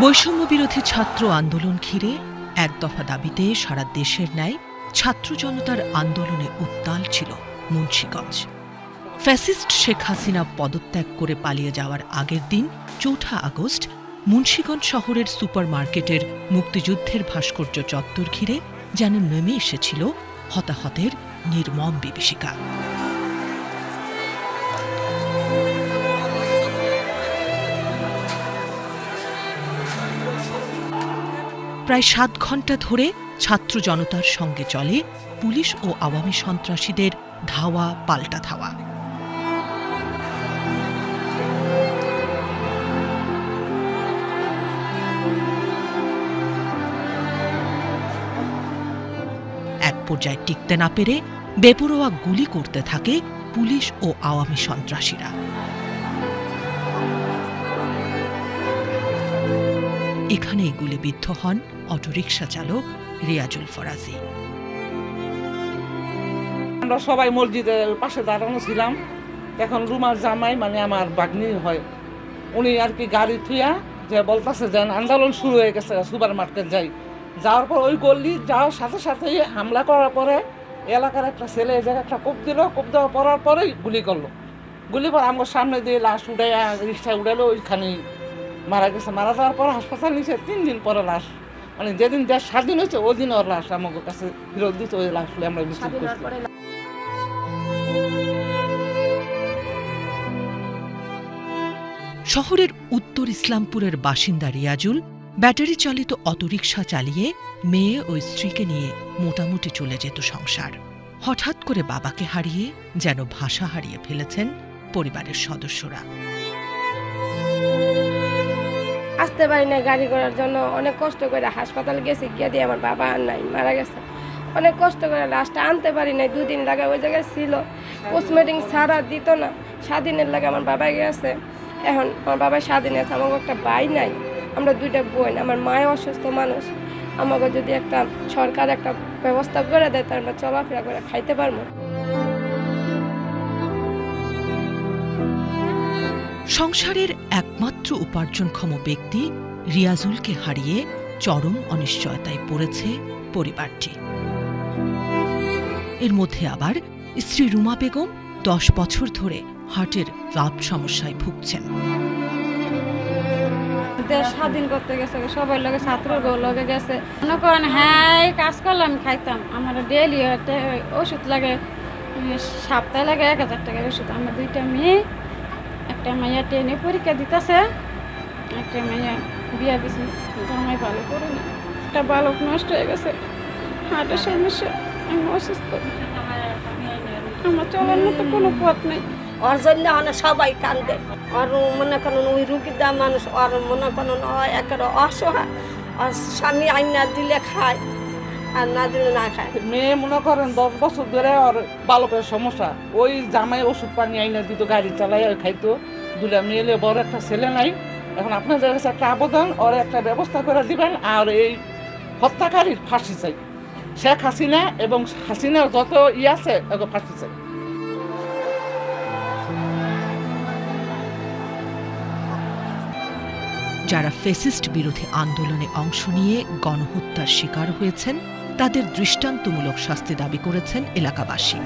বৈষম্য বিরোধী ছাত্র আন্দোলন ঘিরে এক দফা দাবিতে সারা দেশের ন্যায় ছাত্র জনতার আন্দোলনে উত্তাল ছিল মুন্সীগঞ্জ। ফ্যাসিস্ট শেখ হাসিনা পদত্যাগ করে পালিয়ে যাওয়ার আগের দিন, চৌঠা আগস্ট, মুন্সীগঞ্জ শহরের সুপারমার্কেটের মুক্তিযুদ্ধের ভাস্কর্য চত্বর ঘিরে যেন নেমে এসেছিল হতাহতের নির্মম বিভীষিকা। প্রায় সাত ঘণ্টা ধরে ছাত্র জনতার সঙ্গে চলে পুলিশ ও আওয়ামী সন্ত্রাসীদের ধাওয়া, পাল্টা ধাওয়া। এক পর্যায়ে টিকতে না পেরে বেপরোয়া গুলি করতে থাকে পুলিশ ও আওয়ামী সন্ত্রাসীরা। এখানেই গুলিবিদ্ধ হন অটোরিকশা চালক রিয়াজুল ফরাজি আমরা সবাই মসজিদের পাশে দাঁড়ানো ছিলাম। এখন রুমার জামাই মানে আমার বাগ্নি হয়। উনি আর কি গাড়ি থুয়া যে বলতেছে যেন আন্দোলন শুরু হয়ে গেছে সুপার মার্কেট যাই। যাওয়ার পর ওই গল্লি যাওয়ার সাথে সাথেই হামলা করার পরে এলাকার একটা ছেলে এই জায়গায় একটা কোপ দিল। কোপ দেওয়া পড়ার পরেই গুলি করল। গুলি পর আমার সামনে দিয়ে লাশ উঠাইয়া রিক্সা উঠালো ওইখানেই মারা গেছে মারা যাওয়ার পর হাসপাতাল নিচে তিন দিন পরে লাশ। মানে যেদিন দেশ স্বাধীন হয়েছে ওই দিন ওর লাশ আমার কাছে ফেরত দিতে ওই লাশগুলো আমরা রিসিভ করছি। শহরের উত্তর ইসলামপুরের বাসিন্দা রিয়াজুল ব্যাটারি চালিত অটোরিকশা চালিয়ে মেয়ে ও স্ত্রীকে নিয়ে মোটামুটি চলে যেত সংসার। হঠাৎ করে বাবাকে হারিয়ে যেন ভাষা হারিয়ে ফেলেছেন পরিবারের সদস্যরা। আসতে পারি না গাড়ি করার জন্য। অনেক কষ্ট করে হাসপাতাল গেছি, গিয়ে দিয়ে আমার বাবা আর নাই, মারা গেছে। অনেক কষ্ট করে লাস্টটা আনতে পারি নাই দুদিন লাগে ওই জায়গায় ছিল। পোস্টমেটিং ছাড়া দিত না। স্বাধীনের লাগে আমার বাবা গেছে। এখন আমার বাবা স্বাধীন আছে, আমাকে একটা ভাই নাই। আমরা দুইটা বোন, আমার মায় অসুস্থ মানুষ। আমাকে যদি একটা সরকার একটা ব্যবস্থা করে দেয় তার আমরা চলাফেরা করে খাইতে পারব। সংসারের একমাত্র উপার্জনক্ষম ব্যক্তি রিয়াজুলকে হারিয়ে চরম অনিশ্চয়তায় পড়েছে পরিবারটি। এর মধ্যে আবার স্ত্রী রুমা বেগম দশ বছর ধরে হার্টের ভাল্ব সমস্যায় ভুগছেন। দেশ স্বাধীন করতে গেছে সবাই লগে ছাত্র লগে গেছে। মনে করেন হ্যাঁ কাজ করলে আমি খাইতাম। আমার ডেলি ওষুধ লাগে সপ্তাহে লাগে এক হাজার টাকার ওষুধ। আমার দুইটা মেয়ে একটা মাইয়া টেনে পরীক্ষা দিতেছে একটা মাইয়া বিয়া দিছে জামাই ভালো করে না। একটা বালক নষ্ট হয়ে গেছে হার্টের সমস্যা আমি অসুস্থ। আমার চলার মতো কোনো পথ নেই। ওর জন্য মানে সবাই কান্দে। ওর মনে করেন ওই রুগীর দাম মানুষ ওর মনে করেন একেবারে অসহায়। আর স্বামী আইনা দিলে খায় আর না দিলে না খায়। মেয়ে মনে করেন দশ বছর ধরে ওর বালকের সমস্যা। ওই জামাই ওষুধ পানি আইনা দিত গাড়ি চালাই খাইতো। দুটা মেয়েলে বড় একটা ছেলে নাই। এখন আপনাদের কাছে একটা আবেদন, ওর একটা ব্যবস্থা করে দিবেন আর এই হত্যাকারীর ফাঁসি চাই। শেখ হাসিনা এবং হাসিনার যত ই আছে ফাঁসি চাই। যারা ফেসিস্ট বিরোধী আন্দোলনে অংশ নিয়ে গণহত্যার শিকার হয়েছেন, তাদের দৃষ্টান্তমূলক শাস্তি দাবি করেছেন এলাকাবাসী।